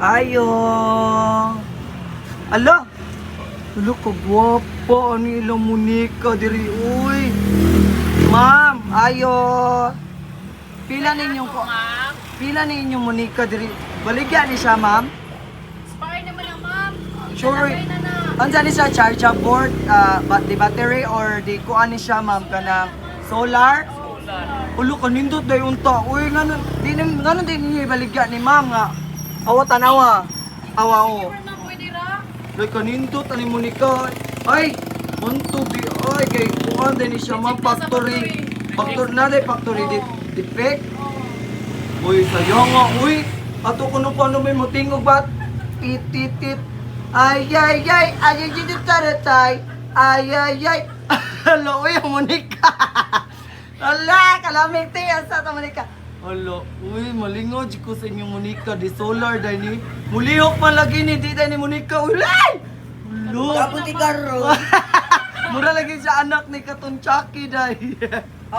Ayo. Ala. Ala ka gwapa ani ilang Monica diri uy. Ma'am, ayo. Pila ko? Ma'am, Pila ninyong Monica diri? Baligyan ni siya, ma'am. spare naman ang ma'am. Sure. Ilalagay na na. Andiyan ni siya charge board, ah, ba- di battery or di kuan ni siya, ma'am, kanang solar. Ulo ka nindot day unta. Uy, ngano di nim ngano di niya ibaligyan ni ma'am nga. Awa tanawa. Awa o. Sure na pwede ra. Day ka nindot ani Monica. Ay, unto di ay kay kuan din siya sa factory. factory. Na day factory di defect. Uy, sayo nga, uy. Ato kuno pa may motingog bat. Tit tit tit. Ay ay ay ay ay ay taratay. Ay ay ay. Hello, uy, Monica. Ala, kalamig ti sa Monica. Hello, uy, malingaw di ko sa inyo Monica di solar dai ni. Mulihok man lagi ni di dai ni Monica. Ulay! Ulo. Kaputi karo. Mura lagi sa anak ni Katon Chucky dai.